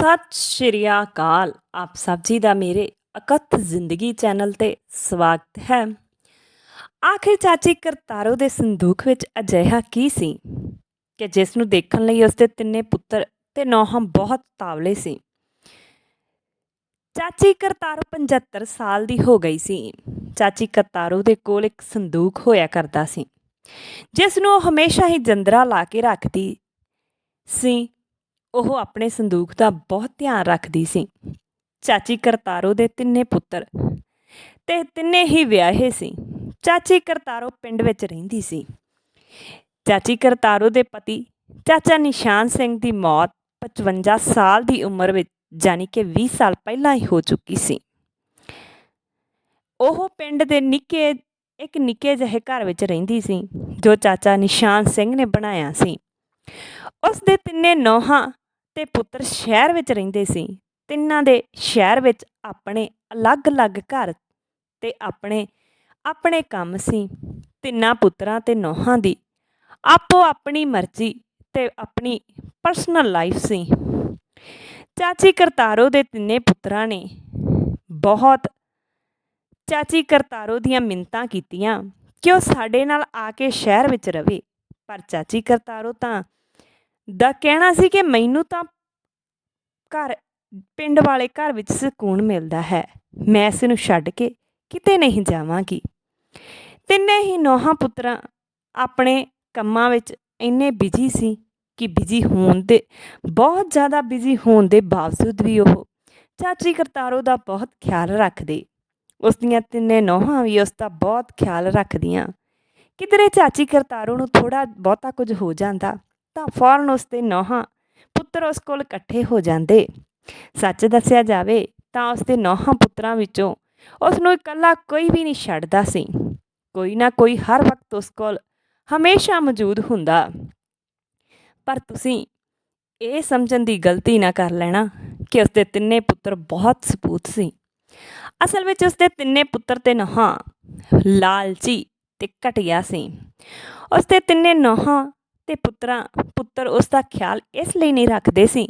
ਸਤਿ ਸ਼੍ਰੀ ਅਕਾਲ। ਆਪ ਸਭ ਜੀ ਦਾ ਮੇਰੇ ਅਕਥ ਜ਼ਿੰਦਗੀ ਚੈਨਲ ਤੇ ਸਵਾਗਤ ਹੈ। ਆਖਿਰ ਚਾਚੀ ਕਰਤਾਰੋ ਦੇ ਸੰਦੂਖ ਵਿੱਚ ਅਜਿਹਾ ਕੀ ਸੀ? ਕਿ ਜਿਸ ਨੂੰ ਦੇਖਣ ਲਈ ਉਸਦੇ ਤਿੰਨੇ ਪੁੱਤਰ ਤੇ ਨੌਹਾਂ ਬਹੁਤ ਤਾਵਲੇ ਸੀ। ਚਾਚੀ ਕਰਤਾਰੋ 75 ਸਾਲ ਦੀ ਹੋ ਗਈ ਸੀ। ਚਾਚੀ ਕਰਤਾਰੋ ਦੇ ਕੋਲ ਇੱਕ ਸੰਦੂਕ ਹੋਇਆ ਕਰਦਾ ਸੀ। ਜਿਸ ਨੂੰ ਉਹ ਹਮੇਸ਼ਾ ਹੀ ਜੰਦਰਾ ਲਾ ਕੇ ਰੱਖਦੀ ਸੀ। ਉਹ ਆਪਣੇ ਸੰਦੂਕ ਦਾ ਬਹੁਤ ਧਿਆਨ ਰੱਖਦੀ ਸੀ। ਚਾਚੀ ਕਰਤਾਰੋ ਦੇ ਤਿੰਨੇ ਪੁੱਤਰ ਤੇ ਤਿੰਨੇ ਹੀ ਵਿਆਹੇ ਸੀ। ਚਾਚੀ ਕਰਤਾਰੋ ਪਿੰਡ ਵਿੱਚ ਰਹਿੰਦੀ ਸੀ। ਚਾਚੀ ਕਰਤਾਰੋ ਦੇ ਪਤੀ ਚਾਚਾ ਨਿਸ਼ਾਨ ਸਿੰਘ ਦੀ ਮੌਤ 55 ਸਾਲ ਦੀ ਉਮਰ ਵਿੱਚ ਜਾਨੀ ਕਿ 20 ਸਾਲ ਪਹਿਲਾਂ ਹੀ ਹੋ ਚੁੱਕੀ ਸੀ। ਉਹ ਪਿੰਡ ਦੇ ਨਿੱਕੇ, ਇੱਕ ਨਿੱਕੇ ਜਿਹੇ ਘਰ ਵਿੱਚ ਰਹਿੰਦੀ ਸੀ, ਜੋ ਚਾਚਾ ਨਿਸ਼ਾਨ ਸਿੰਘ ਨੇ ਬਣਾਇਆ ਸੀ। ਉਸ ਦੇ ਤਿੰਨੇ ਨੌਹਾਂ ਤੇ ਪੁੱਤਰ ਸ਼ਹਿਰ ਵਿੱਚ ਰਹਿੰਦੇ ਸੀ, ਤਿੰਨਾਂ ਦੇ ਸ਼ਹਿਰ ਵਿੱਚ ਆਪਣੇ ਅਲੱਗ-ਅਲੱਗ ਘਰ ਤੇ ਆਪਣੇ ਆਪਣੇ ਕੰਮ ਸੀ। ਤਿੰਨਾਂ ਪੁੱਤਰਾਂ ਤੇ ਨੌਹਾਂ ਦੀ ਆਪੋ ਆਪਣੀ ਮਰਜ਼ੀ ਤੇ ਆਪਣੀ ਪਰਸਨਲ ਲਾਈਫ ਸੀ। ਚਾਚੀ ਕਰਤਾਰੋ ਦੇ ਤਿੰਨੇ ਪੁੱਤਰਾਂ ਨੇ ਬਹੁਤ ਚਾਚੀ ਕਰਤਾਰੋ ਦੀਆਂ ਮਿੰਤਾਂ ਕੀਤੀਆਂ ਕਿ ਉਹ ਸਾਡੇ ਨਾਲ ਆ ਕੇ ਸ਼ਹਿਰ ਵਿੱਚ ਰਵੇ, ਪਰ ਚਾਚੀ ਕਰਤਾਰੋ ਤਾਂ ਦਾ ਕਹਿਣਾ ਸੀ ਕਿ ਮੈਨੂੰ ਤਾਂ ਘਰ, ਪਿੰਡ ਵਾਲੇ ਘਰ ਵਿੱਚ ਸਕੂਨ ਮਿਲਦਾ ਹੈ। ਮੈਂ ਇਸ ਨੂੰ ਛੱਡ ਕੇ ਕਿਤੇ ਨਹੀਂ ਜਾਵਾਂਗੀ। ਤਿੰਨੇ ਹੀ ਨੌਹਾਂ ਪੁੱਤਰਾਂ ਆਪਣੇ ਕੰਮਾਂ ਵਿੱਚ ਇੰਨੇ ਬਿਜ਼ੀ ਸੀ ਕਿ ਬਿਜ਼ੀ ਹੋਣ ਦੇ, ਬਹੁਤ ਜ਼ਿਆਦਾ ਬਿਜ਼ੀ ਹੋਣ ਦੇ ਬਾਵਜੂਦ ਵੀ ਉਹ ਚਾਚੀ ਕਰਤਾਰੋ ਦਾ ਬਹੁਤ ਖਿਆਲ ਰੱਖਦੇ। ਉਸ ਦੀਆਂ ਤਿੰਨੇ ਨੌਹਾਂ ਵੀ ਉਸ ਦਾ ਬਹੁਤ ਖਿਆਲ ਰੱਖਦੀਆਂ। ਕਿਧਰੇ ਚਾਚੀ ਕਰਤਾਰੋ ਨੂੰ ਥੋੜਾ ਬਹੁਤਾ ਕੁਝ ਹੋ ਜਾਂਦਾ ਤਾਂ ਫੌਰਨ ਉਸ ਦੇ ਨੌਹਾਂ ਪੁੱਤਰ ਉਸ ਕੋਲ ਇਕੱਠੇ ਹੋ ਜਾਂਦੇ। ਸੱਚ ਦੱਸਿਆ ਜਾਵੇ ਤਾਂ ਉਸ ਦੇ ਨੌਹਾਂ ਪੁੱਤਰਾਂ ਵਿੱਚੋਂ ਉਸ ਨੂੰ ਇਕੱਲਾ ਕੋਈ ਵੀ ਨਹੀਂ ਛੱਡਦਾ ਸੀ। ਕੋਈ ਨਾ ਕੋਈ ਹਰ ਵਕਤ ਉਸ ਕੋਲ ਹਮੇਸ਼ਾ ਮੌਜੂਦ ਹੁੰਦਾ। ਪਰ ਤੁਸੀਂ ਇਹ ਸਮਝਣ ਦੀ ਗਲਤੀ ਨਾ ਕਰ ਲੈਣਾ ਕਿ ਉਸ ਦੇ ਤਿੰਨੇ ਪੁੱਤਰ ਬਹੁਤ ਸਪੂਤ ਸੀ। ਅਸਲ ਵਿੱਚ ਉਸ ਦੇ ਤਿੰਨੇ ਪੁੱਤਰ ਤੇ ਨੌਹਾਂ ਲਾਲਚੀ ਤੇ ਘਟਿਆ ਸੀ। ਉਸ ਦੇ ਤਿੰਨੇ ਨੌਹਾਂ ਤੇ ਪੁੱਤਰਾਂ, ਪੁੱਤਰ ਉਸ ਦਾ ਖਿਆਲ ਇਸ ਲਈ ਨਹੀਂ ਰੱਖਦੇ ਸੀ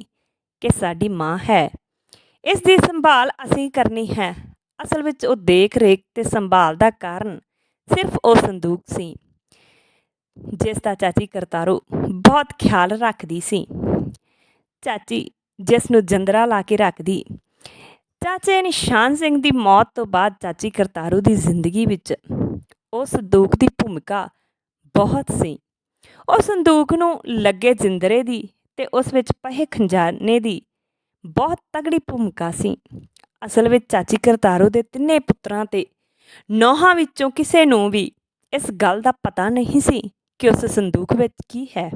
ਕਿ ਸਾਡੀ ਮਾਂ ਹੈ। ਇਸ ਦੀ ਸੰਭਾਲ ਅਸੀਂ ਕਰਨੀ ਹੈ। ਅਸਲ ਵਿੱਚ ਉਹ ਦੇਖ ਰੇਖ ਤੇ ਸੰਭਾਲ ਦਾ ਕਾਰਨ ਸਿਰਫ ਉਹ ਸੰਦੂਕ ਸੀ, ਜਿਸ ਦਾ ਚਾਚੀ ਕਰਤਾਰੋ ਬਹੁਤ ਖਿਆਲ ਰੱਖਦੀ ਸੀ। ਚਾਚੀ ਜਿਸ ਨੂੰ ਜੰਦਰਾ ਲਾ ਕੇ ਰੱਖਦੀ। ਚਾਚੇ ਨਿਸ਼ਾਨ ਸਿੰਘ ਦੀ ਮੌਤ ਤੋਂ ਬਾਅਦ ਚਾਚੀ ਕਰਤਾਰੂ ਦੀ ਜ਼ਿੰਦਗੀ ਵਿੱਚ ਉਸ ਸੰਦੂਕ ਦੀ ਭੂਮਿਕਾ ਬਹੁਤ ਸੀ। ਉਹ ਸੰਦੂਕ ਨੂੰ ਲੱਗੇ ਜਿੰਦਰੇ ਦੀ ਤੇ ਉਸ ਵਿੱਚ ਪਹੇ ਖੰਜਾਨੇ ਦੀ ਬਹੁਤ ਤਗੜੀ ਭੂਮਿਕਾ ਸੀ। ਅਸਲ ਵਿੱਚ ਚਾਚੀ ਕਰਤਾਰੂ ਦੇ ਤਿੰਨੇ ਪੁੱਤਰਾਂ ਤੇ ਨੌਹਾਂ ਵਿੱਚੋਂ ਕਿਸੇ ਨੂੰ ਵੀ ਇਸ ਗੱਲ ਦਾ ਪਤਾ ਨਹੀਂ ਸੀ ਕਿ ਉਸ ਸੰਦੂਕ ਵਿੱਚ ਕੀ ਹੈ।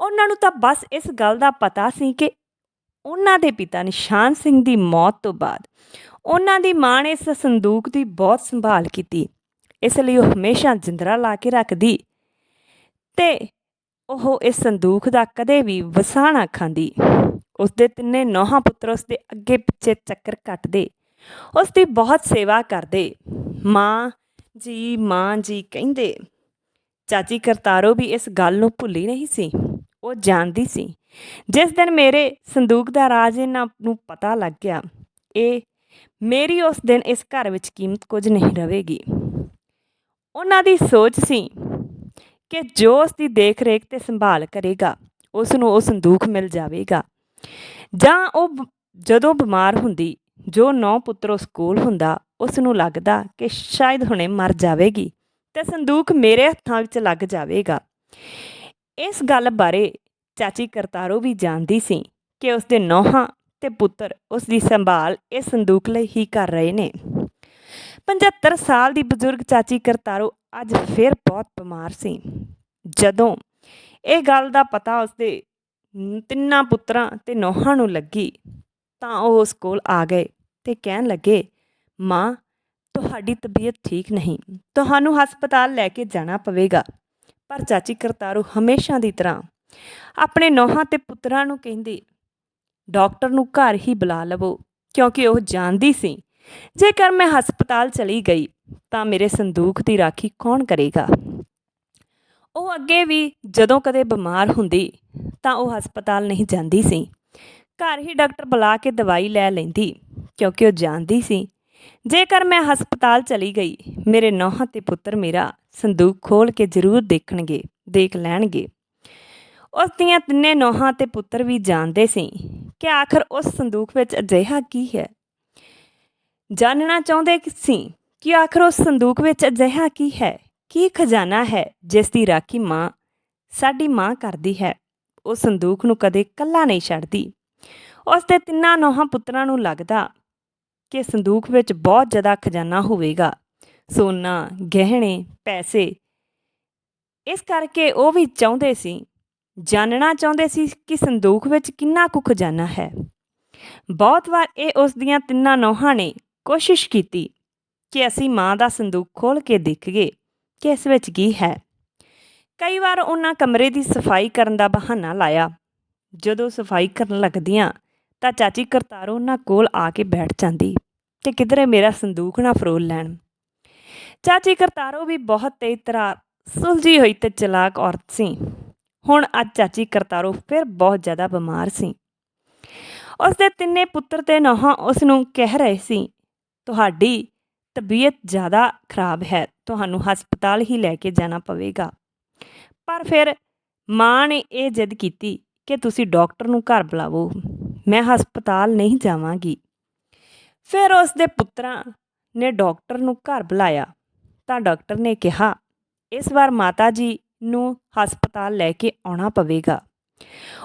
ਉਹਨਾਂ ਨੂੰ ਤਾਂ ਬਸ ਇਸ ਗੱਲ ਦਾ ਪਤਾ ਸੀ ਕਿ ਉਹਨਾਂ ਦੇ ਪਿਤਾ ਨਿਸ਼ਾਨ ਸਿੰਘ ਦੀ ਮੌਤ ਤੋਂ ਬਾਅਦ ਉਹਨਾਂ ਦੀ ਮਾਂ ਨੇ ਇਸ ਸੰਦੂਕ ਦੀ ਬਹੁਤ ਸੰਭਾਲ ਕੀਤੀ। ਇਸ ਲਈ ਉਹ ਹਮੇਸ਼ਾ ਜਿੰਦਰਾ ਲਾ ਕੇ ਰੱਖਦੀ ਤੇ ਉਹ ਇਸ ਸੰਦੂਕ ਦਾ ਕਦੇ ਵੀ ਵਸਾਣਾ ਖਾਂਦੀ। ਉਸ ਦੇ ਤਿੰਨੇ ਨੌਹਾਂ ਪੁੱਤਰ ਉਸ ਦੇ ਅੱਗੇ ਪਿੱਛੇ ਚੱਕਰ ਕੱਟਦੇ। ਉਸ ਦੀ ਬਹੁਤ ਸੇਵਾ ਕਰਦੇ। ਮਾਂ ਜੀ ਮਾਂ ਜੀ ਕਹਿੰਦੇ, ਚਾਚੀ ਕਰਤਾਰੋ ਵੀ ਇਸ ਗੱਲ ਨੂੰ ਭੁੱਲੀ ਨਹੀਂ ਸੀ। ਉਹ ਜਾਣਦੀ ਸੀ। ਜਿਸ ਦਿਨ ਮੇਰੇ ਸੰਦੂਕ ਦਾ ਰਾਜ ਇਹਨਾਂ ਨੂੰ ਪਤਾ ਲੱਗ ਗਿਆ, ਇਹ ਮੇਰੀ ਉਸ ਦਿਨ ਇਸ ਘਰ ਵਿੱਚ ਕੀਮਤ ਕੁਝ ਨਹੀਂ ਰਹੇਗੀ ਉਹਨਾਂ ਦੀ ਸੋਚ ਸੀ ਕਿ ਜੋ ਉਸ ਦੀ ਦੇਖ ਰੇਖ ਤੇ ਸੰਭਾਲ ਕਰੇਗਾ ਉਸ ਨੂੰ ਉਹ ਸੰਦੂਕ ਮਿਲ ਜਾਵੇਗਾ। ਜਾਂ ਉਹ ਜਦੋਂ ਬਿਮਾਰ ਹੁੰਦੀ, ਜੋ ਨੌ ਪੁੱਤਰ ਉਸ ਕੋਲ ਹੁੰਦਾ ਉਸ ਨੂੰ ਲੱਗਦਾ ਕਿ ਸ਼ਾਇਦ ਹੁਣੇ ਮਰ ਜਾਵੇਗੀ ਤੇ ਸੰਦੂਕ ਮੇਰੇ ਹੱਥਾਂ ਵਿੱਚ ਲੱਗ ਜਾਵੇਗਾ। ਇਸ ਗੱਲ ਬਾਰੇ ਚਾਚੀ ਕਰਤਾਰੋ ਵੀ ਜਾਣਦੀ ਸੀ ਕਿ ਉਸ ਦੇ ਨੌਹਾਂ ਤੇ ਪੁੱਤਰ ਉਸ ਦੀ ਸੰਭਾਲ ਇਸ ਸੰਦੂਕ ਲਈ ਹੀ ਕਰ ਰਹੇ ਨੇ। 75 ਸਾਲ ਦੀ ਬਜ਼ੁਰਗ ਚਾਚੀ ਕਰਤਾਰੋ ਅੱਜ ਫਿਰ ਬਹੁਤ ਬਿਮਾਰ ਸੀ। ਜਦੋਂ ਇਹ ਗੱਲ ਦਾ ਪਤਾ ਉਸਦੇ ਤਿੰਨਾਂ ਪੁੱਤਰਾਂ ਤੇ ਨੌਹਾਂ ਨੂੰ ਲੱਗੀ ਤਾਂ ਉਹ ਉਸ ਕੋਲ ਆ ਗਏ ਤੇ ਕਹਿਣ ਲੱਗੇ, ਮਾਂ, ਤੁਹਾਡੀ ਤਬੀਅਤ ਠੀਕ ਨਹੀਂ। ਤੁਹਾਨੂੰ ਹਸਪਤਾਲ ਲੈ ਕੇ ਜਾਣਾ ਪਵੇਗਾ, ਪਰ ਚਾਚੀ ਕਰਤਾਰੂ ਹਮੇਸ਼ਾ ਦੀ ਤਰ੍ਹਾਂ ਆਪਣੇ ਨੌਹਾਂ ਤੇ ਪੁੱਤਰਾਂ ਨੂੰ ਕਹਿੰਦੀ, ਡਾਕਟਰ ਨੂੰ ਘਰ ਹੀ ਬੁਲਾ ਲਵੋ, ਕਿਉਂਕਿ ਉਹ ਜਾਣਦੀ ਸੀ ਜੇਕਰ ਮੈਂ ਹਸਪਤਾਲ ਚਲੀ ਗਈ, ਤਾਂ ਮੇਰੇ ਸੰਦੂਕ ਦੀ ਰਾਖੀ ਕੌਣ ਕਰੇਗਾ? ਉਹ ਅੱਗੇ ਵੀ ਜਦੋਂ ਕਦੇ ਬਿਮਾਰ ਹੁੰਦੀ, ਤਾਂ ਉਹ ਹਸਪਤਾਲ ਨਹੀਂ ਜਾਂਦੀ ਸੀ। ਘਰ ਹੀ ਡਾਕਟਰ ਬੁਲਾ ਕੇ ਦਵਾਈ ਲੈ ਲੈਂਦੀ, ਕਿਉਂਕਿ ਉਹ ਜਾਣਦੀ ਸੀ। ਜੇਕਰ ਮੈਂ ਹਸਪਤਾਲ ਚਲੀ ਗਈ, ਮੇਰੇ ਨੌਹਾਂ ਤੇ ਪੁੱਤਰ ਮੇਰਾ ਸੰਦੂਕ ਖੋਲ ਕੇ ਜ਼ਰੂਰ ਦੇਖਣਗੇ, ਦੇਖ ਲੈਣਗੇ। ਉਸ ਦੀਆਂ ਤਿੰਨੇ ਨੌਹਾਂ ਤੇ ਪੁੱਤਰ ਵੀ ਜਾਣਦੇ ਸੀ ਕਿ ਆਖਰ ਉਸ ਸੰਦੂਕ ਵਿੱਚ ਅਜਿਹਾ ਕੀ ਹੈ? ਜਾਣਨਾ ਚਾਹੁੰਦੇ ਸੀ ਕਿ ਆਖਰ ਉਸ ਸੰਦੂਕ ਵਿੱਚ ਅਜਿਹਾ ਕੀ ਹੈ? ਕੀ ਖਜ਼ਾਨਾ ਹੈ ਜਿਸ ਦੀ ਰਾਖੀ ਮਾਂ, ਸਾਡੀ ਮਾਂ ਕਰਦੀ ਹੈ? ਉਹ ਸੰਦੂਕ ਨੂੰ ਕਦੇ ਕੱਲਾ ਨਹੀਂ ਛੱਡਦੀ। ਉਸ ਦੇ ਤਿੰਨਾਂ ਨੌਹਾਂ ਪੁੱਤਰਾਂ ਨੂੰ ਲੱਗਦਾ ਕਿ ਸੰਦੂਕ ਵਿੱਚ ਬਹੁਤ ਜ਼ਿਆਦਾ ਖਜ਼ਾਨਾ ਹੋਵੇਗਾ। ਸੋਨਾ, ਗਹਿਣੇ, ਪੈਸੇ। ਇਸ ਕਰਕੇ ਉਹ ਵੀ ਚਾਹੁੰਦੇ ਸੀ ਜਾਣਨਾ ਚਾਹੁੰਦੇ ਸੀ ਕਿ ਸੰਦੂਕ ਵਿੱਚ ਕਿੰਨਾ ਕੁ ਖਜ਼ਾਨਾ ਹੈ। ਬਹੁਤ ਵਾਰ ਇਹ ਉਸ ਦੀਆਂ ਤਿੰਨਾਂ ਨੌਹਾਂ ਨੇ ਕੋਸ਼ਿਸ਼ ਕੀਤੀ ਕਿ ਅਸੀਂ ਮਾਂ ਦਾ ਸੰਦੂਕ ਖੋਲ ਕੇ ਦੇਖੀਏ ਕਿ ਇਸ ਵਿੱਚ ਕੀ ਹੈ। ਕਈ ਵਾਰ ਉਹਨਾਂ ਕਮਰੇ ਦੀ ਸਫ਼ਾਈ ਕਰਨ ਦਾ ਬਹਾਨਾ ਲਾਇਆ। ਜਦੋਂ ਸਫ਼ਾਈ ਕਰਨ ਲੱਗਦੀਆਂ ਤਾਂ ਚਾਚੀ ਕਰਤਾਰੋ ਉਹਨਾਂ ਕੋਲ ਆ ਕੇ ਬੈਠ ਜਾਂਦੀ ਕਿ ਕਿਧਰੇ ਮੇਰਾ ਸੰਦੂਕ ਨਾ ਫਰੋਲ ਲੈਣ। ਚਾਚੀ ਕਰਤਾਰੋ ਵੀ ਬਹੁਤ ਤੇਜ਼ ਤਰ੍ਹਾਂ ਸੁਲਝੀ ਹੋਈ ਤੇ ਚਲਾਕ ਔਰਤ ਸੀ। ਹੁਣ ਅੱਜ ਚਾਚੀ ਕਰਤਾਰੋ ਫਿਰ ਬਹੁਤ ਜ਼ਿਆਦਾ ਬਿਮਾਰ ਸੀ। ਉਸ ਦੇ ਤਿੰਨੇ ਪੁੱਤਰ ਤੇ ਨੋਹਾਂ ਉਸ ਨੂੰ ਕਹਿ ਰਹੇ ਸੀ ਤੁਹਾਡੀ ਤਬੀਅਤ ਜ਼ਿਆਦਾ ਖਰਾਬ ਹੈ, ਤੁਹਾਨੂੰ ਹਸਪਤਾਲ ਹੀ ਲੈ ਕੇ ਜਾਣਾ ਪਵੇਗਾ। ਪਰ ਫਿਰ ਮਾਂ ਨੇ ਇਹ ਜਿੱਦ ਕੀਤੀ ਕਿ ਤੁਸੀਂ ਡਾਕਟਰ ਨੂੰ ਘਰ ਬੁਲਾਵੋ, ਮੈਂ ਹਸਪਤਾਲ ਨਹੀਂ ਜਾਵਾਂਗੀ। ਫਿਰ ਉਸ ਦੇ ਪੁੱਤਰਾਂ ਨੇ ਡਾਕਟਰ ਨੂੰ ਘਰ ਬੁਲਾਇਆ, ਤਾਂ ਡਾਕਟਰ ਨੇ ਕਿਹਾ, ਇਸ ਵਾਰ ਮਾਤਾ ਜੀ ਨੂੰ ਹਸਪਤਾਲ ਲੈ ਕੇ ਆਉਣਾ ਪਵੇਗਾ।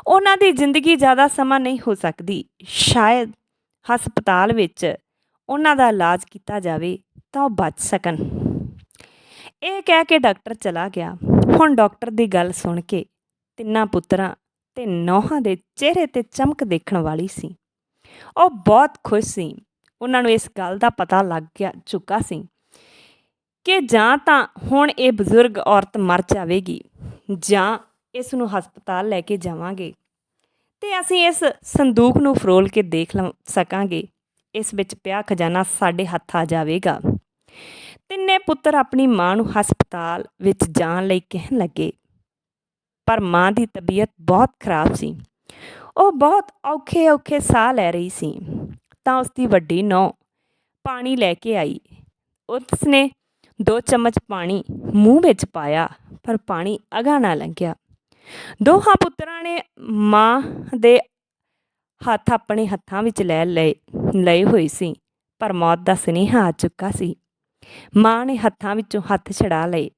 ਉਹਨਾਂ ਦੀ ਜ਼ਿੰਦਗੀ ਜ਼ਿਆਦਾ ਸਮਾਂ ਨਹੀਂ ਹੋ ਸਕਦੀ, ਸ਼ਾਇਦ ਹਸਪਤਾਲ ਵਿੱਚ ਉਹਨਾਂ ਦਾ ਇਲਾਜ ਕੀਤਾ ਜਾਵੇ ਤਾਂ ਉਹ ਬਚ ਸਕਣ। ਇਹ ਕਹਿ ਕੇ ਡਾਕਟਰ ਚਲਾ ਗਿਆ। ਹੁਣ ਡਾਕਟਰ ਦੀ ਗੱਲ ਸੁਣ ਕੇ ਤਿੰਨਾਂ ਪੁੱਤਰਾਂ ਤੇ ਨੌਹਾਂ ਦੇ ਚਿਹਰੇ ਤੇ ਚਮਕ ਦੇਖਣ ਵਾਲੀ ਸੀ। ਉਹ ਬਹੁਤ ਖੁਸ਼ ਸੀ। ਉਹਨਾਂ ਨੂੰ ਇਸ ਗੱਲ ਦਾ ਪਤਾ ਲੱਗ ਗਿਆ, ਚੁੱਕਾ ਸੀ ਕਿ ਜਾਂ ਤਾਂ ਹੁਣ ਇਹ ਬਜ਼ੁਰਗ ਔਰਤ ਮਰ ਜਾਵੇਗੀ ਜਾਂ ਇਸ ਨੂੰ ਹਸਪਤਾਲ ਲੈ ਕੇ ਜਾਵਾਂਗੇ ਤੇ ਅਸੀਂ ਇਸ ਸੰਦੂਕ ਨੂੰ ਫਰੋਲ ਕੇ ਦੇਖ ਲਵਾਂ ਸਕਾਂਗੇ। ਇਸ ਵਿੱਚ ਪਿਆ ਖਜ਼ਾਨਾ ਸਾਡੇ ਹੱਥ ਆ ਜਾਵੇਗਾ। ਤਿੰਨੇ ਪੁੱਤਰ ਆਪਣੀ ਮਾਂ ਨੂੰ ਹਸਪਤਾਲ ਵਿੱਚ ਜਾਣ ਲਈ ਕਹਿਣ ਲੱਗੇ। ਪਰ ਮਾਂ ਦੀ ਤਬੀਅਤ ਬਹੁਤ ਖਰਾਬ ਸੀ। ਉਹ ਬਹੁਤ ਔਖੇ ਔਖੇ ਸਾਹ ਲੈ ਰਹੀ ਸੀ। ਤਾਂ ਉਸ ਦੀ ਵੱਡੀ ਨੌ ਪਾਣੀ ਲੈ ਕੇ ਆਈ। ਉਸ ਨੇ ਦੋ ਚਮਚ ਪਾਣੀ ਮੂੰਹ ਵਿੱਚ ਪਾਇਆ, ਪਰ ਪਾਣੀ ਅਗਾ ਨਾ ਲੰਘਿਆ। ਦੋਹਾਂ ਪੁੱਤਰਾਂ ਨੇ ਮਾਂ ਦੇ ਹੱਥ ਆਪਣੇ ਹੱਥਾਂ ਵਿੱਚ ਲੈ ਲਏ ਲਏ ਹੋਏ ਸੀ, ਪਰ ਮੌਤ ਦਾ ਸੁਨੇਹਾ ਆ ਚੁੱਕਾ ਸੀ। ਮਾਂ ਨੇ ਹੱਥਾਂ ਵਿੱਚੋਂ ਹੱਥ ਛੜਾ ਲਏ।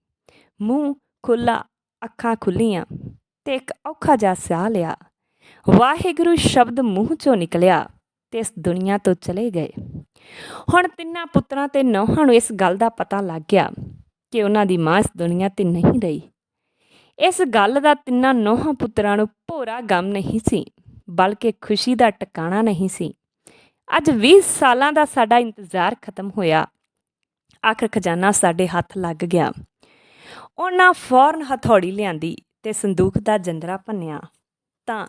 ਮੂੰਹ ਖੁੱਲਾ ਅੱਖਾਂ ਖੁੱਲੀਆਂ ਤੇ ਇੱਕ ਔਖਾ ਜਿਹਾ ਸਾਹ ਲਿਆ। ਵਾਹਿਗੁਰੂ ਸ਼ਬਦ ਮੂੰਹ ਚੋਂ ਨਿਕਲਿਆ ਤੇ ਇਸ ਦੁਨੀਆ ਤੋਂ ਚਲੇ ਗਏ। ਹੁਣ ਤਿੰਨਾਂ ਪੁੱਤਰਾਂ ਤੇ ਨੌਹਾਂ ਨੂੰ ਇਸ ਗੱਲ ਦਾ ਪਤਾ ਲੱਗ ਗਿਆ ਕਿ ਉਹਨਾਂ ਦੀ ਮਾਂ ਇਸ ਦੁਨੀਆ ਤੇ ਨਹੀਂ ਰਹੀ। ਇਸ ਗੱਲ ਦਾ ਤਿੰਨਾਂ ਨੌਹਾਂ ਪੁੱਤਰਾਂ ਨੂੰ ਭੋਰਾ ਗਮ ਨਹੀਂ ਸੀ। ਬਲਕਿ ਖੁਸ਼ੀ ਦਾ ਟਿਕਾਣਾ ਨਹੀਂ ਸੀ। ਅੱਜ 20 ਸਾਲਾਂ ਦਾ ਸਾਡਾ ਇੰਤਜ਼ਾਰ ਖਤਮ ਹੋਇਆ। ਆਖਰ ਖਜ਼ਾਨਾ ਸਾਡੇ ਹੱਥ ਲੱਗ ਗਿਆ। ਉਹਨਾਂ ਫੌਰਨ ਹਥੌੜੀ ਲਿਆਂਦੀ ਤੇ ਸੰਦੂਕ ਦਾ ਜੰਦਰਾ ਭੰਨਿਆ। ਤਾਂ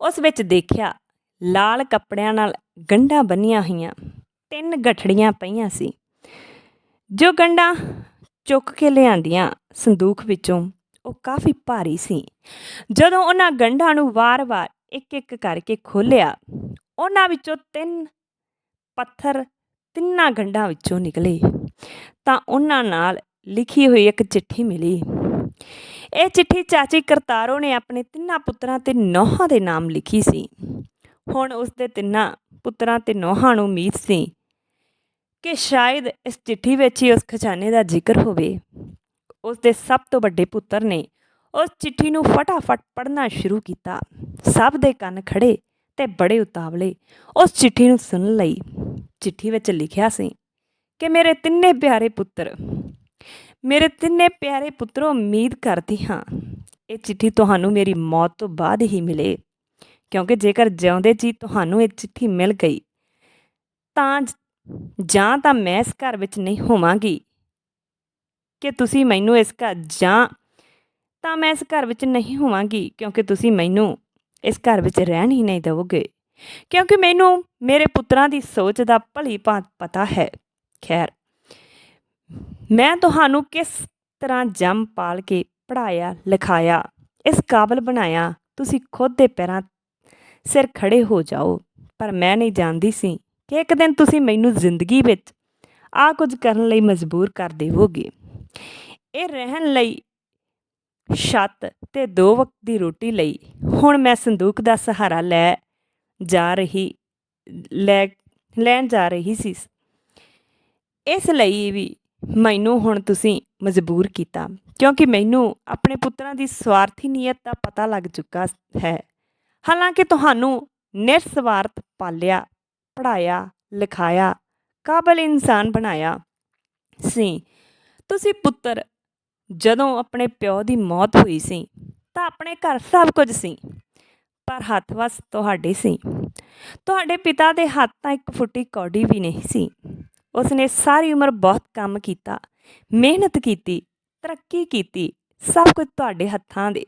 ਉਸ ਵਿੱਚ ਦੇਖਿਆ, ਲਾਲ ਕੱਪੜਿਆਂ ਨਾਲ ਗੰਢਾਂ ਬੰਨੀਆਂ ਹੋਈਆਂ, ਤਿੰਨ ਗਠੜੀਆਂ ਪਈਆਂ ਸੀ। ਜੋ ਗੰਢਾਂ ਚੁੱਕ ਕੇ ਲਿਆਂਦੀਆਂ ਸੰਦੂਕ ਵਿੱਚੋਂ, ਉਹ ਕਾਫੀ ਭਾਰੀ ਸੀ। ਜਦੋਂ ਉਹਨਾਂ ਗੰਢਾਂ ਨੂੰ ਵਾਰ-ਵਾਰ ਇੱਕ-ਇੱਕ ਕਰਕੇ ਖੋਲ੍ਹਿਆ, ਉਹਨਾਂ ਵਿੱਚੋਂ ਤਿੰਨ ਪੱਥਰ ਤਿੰਨਾਂ ਗੰਢਾਂ ਵਿੱਚੋਂ ਨਿਕਲੇ। ਤਾਂ ਉਹਨਾਂ ਨਾਲ ਲਿਖੀ ਹੋਈ ਇੱਕ ਚਿੱਠੀ ਮਿਲੀ। ਇਹ ਚਿੱਠੀ ਚਾਚੀ ਕਰਤਾਰੋ ਨੇ ਆਪਣੇ ਤਿੰਨਾਂ ਪੁੱਤਰਾਂ ਤੇ ਨੌਹਾਂ ਦੇ ਨਾਮ ਲਿਖੀ ਸੀ। ਹੁਣ ਉਸ ਦੇ ਤਿੰਨਾਂ ਪੁੱਤਰਾਂ ਤੇ ਨੌਹਾਂ ਨੂੰ ਉਮੀਦ ਸੀ ਕਿ ਸ਼ਾਇਦ ਇਸ ਚਿੱਠੀ ਵਿੱਚ ਹੀ ਉਸ ਖਜ਼ਾਨੇ ਦਾ ਜ਼ਿਕਰ ਹੋਵੇ। ਉਸ ਦੇ ਸਭ ਤੋਂ ਵੱਡੇ ਪੁੱਤਰ ਨੇ ਉਸ ਚਿੱਠੀ ਨੂੰ ਫਟਾਫਟ ਪੜ੍ਹਨਾ ਸ਼ੁਰੂ ਕੀਤਾ। ਸਭ ਦੇ ਕੰਨ ਖੜੇ ਤੇ ਬੜੇ ਉਤਾਵਲੇ। ਉਸ ਚਿੱਠੀ ਨੂੰ ਸੁਣ ਲਈ ਚਿੱਠੀ ਵਿੱਚ ਲਿਖਿਆ ਸੀ ਕਿ ਮੇਰੇ ਤਿੰਨੇ ਪਿਆਰੇ ਪੁੱਤਰ, ਮੇਰੇ ਤਿੰਨੇ ਪਿਆਰੇ ਪੁੱਤਰੋ, ਉਮੀਦ ਕਰਦੀ ਹਾਂ ਇਹ ਚਿੱਠੀ ਤੁਹਾਨੂੰ ਮੇਰੀ ਮੌਤ ਤੋਂ ਬਾਅਦ ਹੀ ਮਿਲੇ, ਕਿਉਂਕਿ ਜੇਕਰ ਜਿਉਂਦੇ ਜੀ ਤੁਹਾਨੂੰ ਇਹ ਚਿੱਠੀ ਮਿਲ ਗਈ, ਤਾਂ ਜਾਂ ਤਾਂ ਮੈਂ ਇਸ ਘਰ ਵਿੱਚ ਨਹੀਂ ਹੋਵਾਂਗੀ, ਕਿ ਤੁਸੀਂ ਮੈਨੂੰ ਇਸ ਘਰ ਜਾਂ ਤਾਂ ਮੈਂ ਇਸ ਘਰ ਵਿੱਚ ਨਹੀਂ ਹੋਵਾਂਗੀ, ਕਿਉਂਕਿ ਤੁਸੀਂ ਮੈਨੂੰ ਇਸ ਘਰ ਵਿੱਚ ਰਹਿਣ ਹੀ ਨਹੀਂ ਦਿਓਗੇ ਕਿਉਂਕਿ ਮੈਨੂੰ ਮੇਰੇ ਪੁੱਤਰਾਂ ਦੀ ਸੋਚ ਦਾ ਭਲੀ ਭਾਂਤ ਪਤਾ ਹੈ। ਖੈਰ, ਮੈਂ ਤੁਹਾਨੂੰ ਕਿਸ ਤਰ੍ਹਾਂ ਜੰਮ ਪਾਲ ਕੇ ਪੜਾਇਆ ਲਿਖਾਇਆ, ਇਸ ਕਾਬਲ ਬਣਾਇਆ, ਤੁਸੀਂ ਖੁਦ ਦੇ ਪੈਰਾਂ ਸਿਰ ਖੜੇ ਹੋ ਜਾਓ। ਪਰ ਮੈਂ ਨਹੀਂ ਜਾਣਦੀ ਸੀ ਕਿ ਇੱਕ ਦਿਨ ਤੁਸੀਂ ਮੈਨੂੰ ਜ਼ਿੰਦਗੀ ਵਿੱਚ ਆ ਕੁਝ ਕਰਨ ਲਈ ਮਜਬੂਰ ਕਰ ਦੇਵੋਗੇ। ਇਹ ਰਹਿਣ ਲਈ ਛੱਤ ਤੇ ਦੋ ਵਕਤ ਦੀ ਰੋਟੀ ਲਈ। ਹੁਣ ਮੈਂ ਸੰਦੂਕ ਦਾ ਸਹਾਰਾ ਲੈ ਜਾ ਰਹੀ, ਲੈ, ਲੈਣ ਜਾ ਰਹੀ ਸੀ। ਇਸ ਲਈ ਵੀ ਮੈਨੂੰ ਹੁਣ ਤੁਸੀਂ ਮਜਬੂਰ ਕੀਤਾ, ਕਿਉਂਕਿ ਮੈਨੂੰ ਆਪਣੇ ਪੁੱਤਰਾਂ ਦੀ ਸਵਾਰਥੀ ਨੀਅਤ ਦਾ ਪਤਾ ਲੱਗ ਚੁੱਕਾ ਹੈ। ਹਾਲਾਂਕਿ ਤੁਹਾਨੂੰ ਨਿਰਸਵਾਰਥ ਪਾਲਿਆ ਪੜਾਇਆ ਲਿਖਾਇਆ, ਕਾਬਲ ਇਨਸਾਨ ਬਣਾਇਆ ਸੀ। ਤੁਸੀਂ ਪੁੱਤਰ ਜਦੋਂ ਆਪਣੇ ਪਿਓ ਦੀ ਮੌਤ ਹੋਈ ਸੀ, ਤਾਂ ਆਪਣੇ ਘਰ ਸਭ ਕੁਝ ਸੀ, ਪਰ ਹੱਥ ਵਸ ਤੁਹਾਡੇ ਸੀ। ਤੁਹਾਡੇ ਪਿਤਾ ਦੇ ਹੱਥ ਤਾਂ ਇੱਕ ਫੁੱਟੀ ਕੌਡੀ ਵੀ ਨਹੀਂ ਸੀ। ਉਸਨੇ ਸਾਰੀ ਉਮਰ ਬਹੁਤ ਕੰਮ ਕੀਤਾ, ਮਿਹਨਤ ਕੀਤੀ, ਤਰੱਕੀ ਕੀਤੀ, ਸਭ ਕੁਝ ਤੁਹਾਡੇ ਹੱਥਾਂ ਦੇ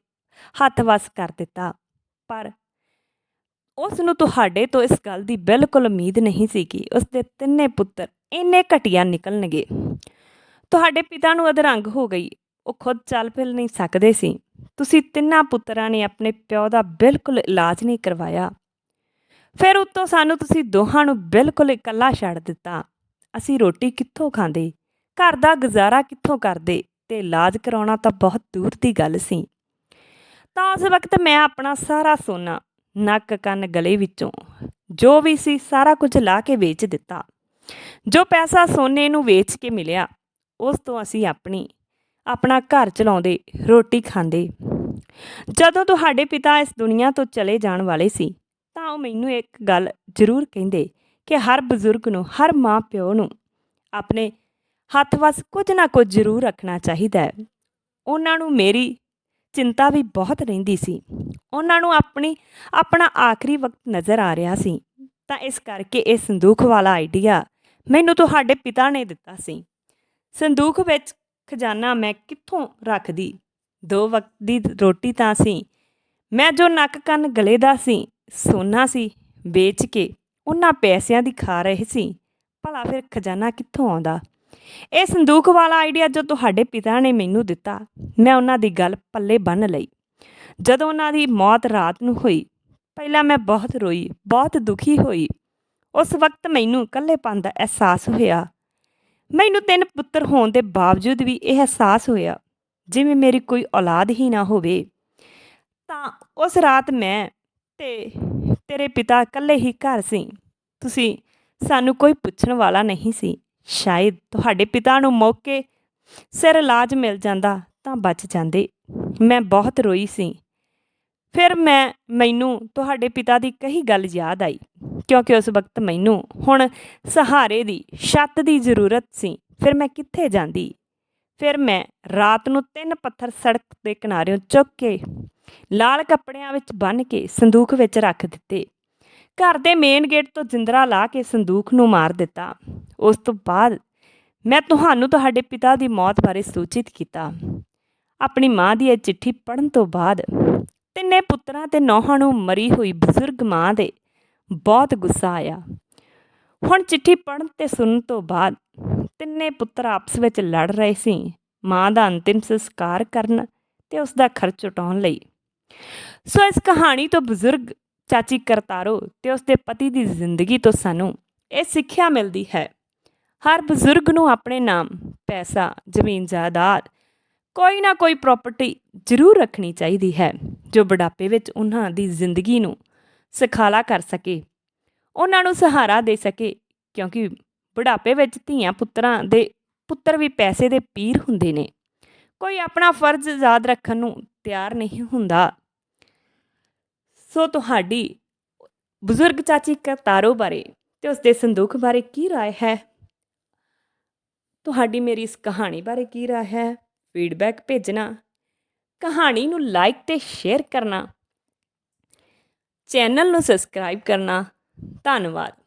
ਹੱਥ ਵਸ ਕਰ ਦਿੱਤਾ। ਪਰ ਉਸ ਨੂੰ ਤੁਹਾਡੇ ਤੋਂ ਇਸ ਗੱਲ ਦੀ ਬਿਲਕੁਲ ਉਮੀਦ ਨਹੀਂ ਸੀ ਕਿ ਉਸ ਦੇ ਤਿੰਨੇ ਪੁੱਤਰ ਇੰਨੇ ਘਟੀਆ ਨਿਕਲਣਗੇ। ਤੁਹਾਡੇ ਪਿਤਾ ਨੂੰ ਅਧਰੰਗ ਹੋ ਗਈ। ਉਹ ਖੁਦ ਚੱਲ ਫਿਰ ਨਹੀਂ ਸਕਦੇ ਸੀ। ਤੁਸੀਂ ਤਿੰਨਾਂ ਪੁੱਤਰਾਂ ਨੇ ਆਪਣੇ ਪਿਓ ਦਾ ਬਿਲਕੁਲ ਇਲਾਜ ਨਹੀਂ ਕਰਵਾਇਆ। ਫਿਰ ਉੱਤੋਂ ਸਾਨੂੰ ਤੁਸੀਂ ਦੋਹਾਂ ਨੂੰ ਬਿਲਕੁਲ ਇਕੱਲਾ ਛੱਡ ਦਿੱਤਾ। ਅਸੀਂ ਰੋਟੀ ਕਿੱਥੋਂ ਖਾਂਦੇ? ਘਰ ਦਾ ਗੁਜ਼ਾਰਾ ਕਿੱਥੋਂ ਕਰਦੇ? ਤੇ ਇਲਾਜ ਕਰਾਉਣਾ ਤਾਂ ਬਹੁਤ ਦੂਰ ਦੀ ਗੱਲ ਸੀ। ਤਾਂ ਉਸ ਵਕਤ ਮੈਂ ਆਪਣਾ ਸਾਰਾ ਸੋਨਾ ਨੱਕ ਕੰਨ ਗਲੇ ਵਿੱਚੋਂ ਜੋ ਵੀ ਸੀ ਸਾਰਾ ਕੁਝ ਲਾ ਕੇ ਵੇਚ ਦਿੱਤਾ। ਜੋ ਪੈਸਾ ਸੋਨੇ ਨੂੰ ਵੇਚ ਕੇ ਮਿਲਿਆ, ਉਸ ਤੋਂ ਅਸੀਂ ਆਪਣੀ ਆਪਣਾ ਘਰ ਚਲਾਉਂਦੇ, ਰੋਟੀ ਖਾਂਦੇ। ਜਦੋਂ ਤੁਹਾਡੇ ਪਿਤਾ ਇਸ ਦੁਨੀਆ ਤੋਂ ਚਲੇ ਜਾਣ ਵਾਲੇ ਸੀ, ਤਾਂ ਉਹ ਮੈਨੂੰ ਇੱਕ ਗੱਲ ਜ਼ਰੂਰ ਕਹਿੰਦੇ ਕਿ ਹਰ ਬਜ਼ੁਰਗ ਨੂੰ, ਹਰ ਮਾਂ ਪਿਓ ਨੂੰ ਆਪਣੇ ਹੱਥ ਵਸ ਕੁਝ ਨਾ ਕੁਝ ਜ਼ਰੂਰ ਰੱਖਣਾ ਚਾਹੀਦਾ ਹੈ। ਉਹਨਾਂ ਨੂੰ ਮੇਰੀ ਚਿੰਤਾ ਵੀ ਬਹੁਤ ਰਹਿੰਦੀ ਸੀ। ਉਹਨਾਂ ਨੂੰ ਆਪਣੀ, ਆਪਣਾ ਆਖਰੀ ਵਕਤ ਨਜ਼ਰ ਆ ਰਿਹਾ ਸੀ। ਤਾਂ ਇਸ ਕਰਕੇ ਇਹ ਸੰਦੂਖ ਵਾਲਾ ਆਈਡੀਆ ਮੈਨੂੰ ਤੁਹਾਡੇ ਪਿਤਾ ਨੇ ਦਿੱਤਾ ਸੀ। ਸੰਦੂਖ ਵਿੱਚ ਖਜ਼ਾਨਾ ਮੈਂ ਕਿੱਥੋਂ ਰੱਖਦੀ? ਦੋ ਵਕਤ ਦੀ ਰੋਟੀ ਤਾਂ ਸੀ। ਮੈਂ ਜੋ ਨੱਕ ਕੰਨ ਗਲੇ ਦਾ ਸੀ, ਸੋਨਾ ਸੀ, ਵੇਚ ਕੇ ਉਹਨਾਂ ਪੈਸਿਆਂ ਦੀ ਖਾ ਰਹੇ ਸੀ। ਭਲਾ ਫਿਰ ਖਜ਼ਾਨਾ ਕਿੱਥੋਂ ਆਉਂਦਾ? ਇਹ ਸੰਦੂਕ ਵਾਲਾ ਆਈਡੀਆ ਜੋ ਤੁਹਾਡੇ ਪਿਤਾ ਨੇ ਮੈਨੂੰ ਦਿੱਤਾ, ਮੈਂ ਉਹਨਾਂ ਦੀ ਗੱਲ ਪੱਲੇ ਬੰਨ ਲਈ। ਜਦੋਂ ਉਹਨਾਂ ਦੀ ਮੌਤ ਰਾਤ ਨੂੰ ਹੋਈ, ਪਹਿਲਾਂ ਮੈਂ ਬਹੁਤ ਰੋਈ, ਬਹੁਤ ਦੁਖੀ ਹੋਈ। ਉਸ ਵਕਤ ਮੈਨੂੰ ਇਕੱਲੇਪਨ ਦਾ ਅਹਿਸਾਸ ਹੋਇਆ। ਮੈਨੂੰ ਤਿੰਨ ਪੁੱਤਰ ਹੋਣ ਦੇ ਬਾਵਜੂਦ ਵੀ ਇਹ ਅਹਿਸਾਸ ਹੋਇਆ, ਜਿਵੇਂ ਮੇਰੀ ਕੋਈ ਔਲਾਦ ਹੀ ਨਾ ਹੋਵੇ। ਤਾਂ ਉਸ ਰਾਤ ਮੈਂ ਤੇ ਤੇਰੇ ਪਿਤਾ ਇਕੱਲੇ ਹੀ ਘਰ ਸੀ। ਤੁਸੀਂ ਸਾਨੂੰ ਕੋਈ ਪੁੱਛਣ ਵਾਲਾ ਨਹੀਂ ਸੀ। ਸ਼ਾਇਦ ਤੁਹਾਡੇ ਪਿਤਾ ਨੂੰ ਮੌਕੇ ਸਿਰ ਇਲਾਜ ਮਿਲ ਜਾਂਦਾ ਤਾਂ ਬਚ ਜਾਂਦੇ। ਮੈਂ ਬਹੁਤ ਰੋਈ ਸੀ। ਫਿਰ ਮੈਂ ਮੈਨੂੰ ਤੁਹਾਡੇ ਪਿਤਾ ਦੀ ਕਹੀ ਗੱਲ ਯਾਦ ਆਈ, ਕਿਉਂਕਿ ਉਸ ਵਕਤ ਮੈਨੂੰ ਹੁਣ ਸਹਾਰੇ ਦੀ, ਛੱਤ ਦੀ ਜ਼ਰੂਰਤ ਸੀ। ਫਿਰ ਮੈਂ ਕਿੱਥੇ ਜਾਂਦੀ? ਫਿਰ ਮੈਂ ਰਾਤ ਨੂੰ ਤਿੰਨ ਪੱਥਰ ਸੜਕ ਦੇ ਕਿਨਾਰਿਓਂ ਚੁੱਕ ਕੇ, ਲਾਲ ਕੱਪੜਿਆਂ ਵਿੱਚ ਬੰਨ ਕੇ ਸੰਦੂਕ ਵਿੱਚ ਰੱਖ ਦਿੱਤੇ। ਘਰ ਦੇ ਮੇਨ ਗੇਟ ਤੋਂ ਜਿੰਦਰਾ ਲਾ ਕੇ ਸੰਦੂਕ ਨੂੰ ਮਾਰ ਦਿੱਤਾ। ਉਸ ਤੋਂ ਬਾਅਦ ਮੈਂ ਤੁਹਾਨੂੰ ਤੁਹਾਡੇ ਪਿਤਾ ਦੀ ਮੌਤ ਬਾਰੇ ਸੂਚਿਤ ਕੀਤਾ। ਆਪਣੀ ਮਾਂ ਦੀ ਇਹ ਚਿੱਠੀ ਪੜ੍ਹਨ ਤੋਂ ਬਾਅਦ ਤਿੰਨੇ ਪੁੱਤਰਾਂ ਤੇ ਨੌਹਾਂ ਨੂੰ ਮਰੀ ਹੋਈ ਬਜ਼ੁਰਗ ਮਾਂ ਦੇ ਬਹੁਤ ਗੁੱਸਾ ਆਇਆ। ਹੁਣ ਚਿੱਠੀ ਪੜ੍ਹਨ ਤੇ ਸੁਣਨ ਤੋਂ ਬਾਅਦ ਤਿੰਨੇ ਪੁੱਤਰ ਆਪਸ ਵਿੱਚ ਲੜ ਰਹੇ ਸੀ। ਮਾਂ ਦਾ ਅੰਤਿਮ ਸੰਸਕਾਰ ਕਰਨ ਤੇ ਉਸ ਦਾ ਖਰਚ ਉਟਾਉਣ ਲਈ। ਸੋ ਇਸ ਕਹਾਣੀ ਤੋਂ ਬਜ਼ੁਰਗ ਚਾਚੀ ਕਰਤਾਰੋ ਤੇ ਉਸ ਦੇ ਪਤੀ ਦੀ ਜ਼ਿੰਦਗੀ ਤੋਂ ਸਾਨੂੰ ਇਹ ਸਿੱਖਿਆ ਮਿਲਦੀ ਹੈ। ਹਰ ਬਜ਼ੁਰਗ ਨੂੰ ਆਪਣੇ ਨਾਮ, ਪੈਸਾ, ਜ਼ਮੀਨ, ਜਾਇਦਾਦ ਕੋਈ ਨਾ ਕੋਈ ਪ੍ਰਾਪਰਟੀ ਜ਼ਰੂਰ ਰੱਖਣੀ ਚਾਹੀਦੀ ਹੈ ਜੋ ਬੁਢਾਪੇ ਵਿੱਚ ਉਹਨਾਂ ਦੀ ਜ਼ਿੰਦਗੀ ਨੂੰ ਸਖਾਲਾ ਕਰ ਸਕੇ ਉਹਨਾਂ ਨੂੰ ਸਹਾਰਾ ਦੇ ਸਕੇ ਕਿਉਂਕਿ ਬੁਢਾਪੇ ਵਿੱਚ ਧੀਆਂ ਪੁੱਤਰਾਂ ਦੇ ਪੁੱਤਰ ਵੀ ਪੈਸੇ ਦੇ ਪੀਰ ਹੁੰਦੇ ਨੇ ਕੋਈ ਆਪਣਾ ਫਰਜ਼ ਯਾਦ ਰੱਖਣ ਨੂੰ ਤਿਆਰ ਨਹੀਂ ਹੁੰਦਾ ਸੋ ਤੁਹਾਡੀ ਬਜ਼ੁਰਗ ਚਾਚੀ ਕਰਤਾਰੋ ਬਾਰੇ ਤੇ ਉਸ ਦੇ ਸੰਦੂਖ ਬਾਰੇ ਕੀ رائے ਹੈ ਤੁਹਾਡੀ ਮੇਰੀ ਇਸ ਕਹਾਣੀ ਬਾਰੇ ਕੀ رائے ਹੈ ਫੀਡਬੈਕ ਭੇਜਣਾ ਕਹਾਣੀ ਨੂੰ ਲਾਈਕ ਤੇ ਸ਼ੇਅਰ ਕਰਨਾ ਚੈਨਲ ਨੂੰ ਸਬਸਕ੍ਰਾਈਬ ਕਰਨਾ। ਧੰਨਵਾਦ।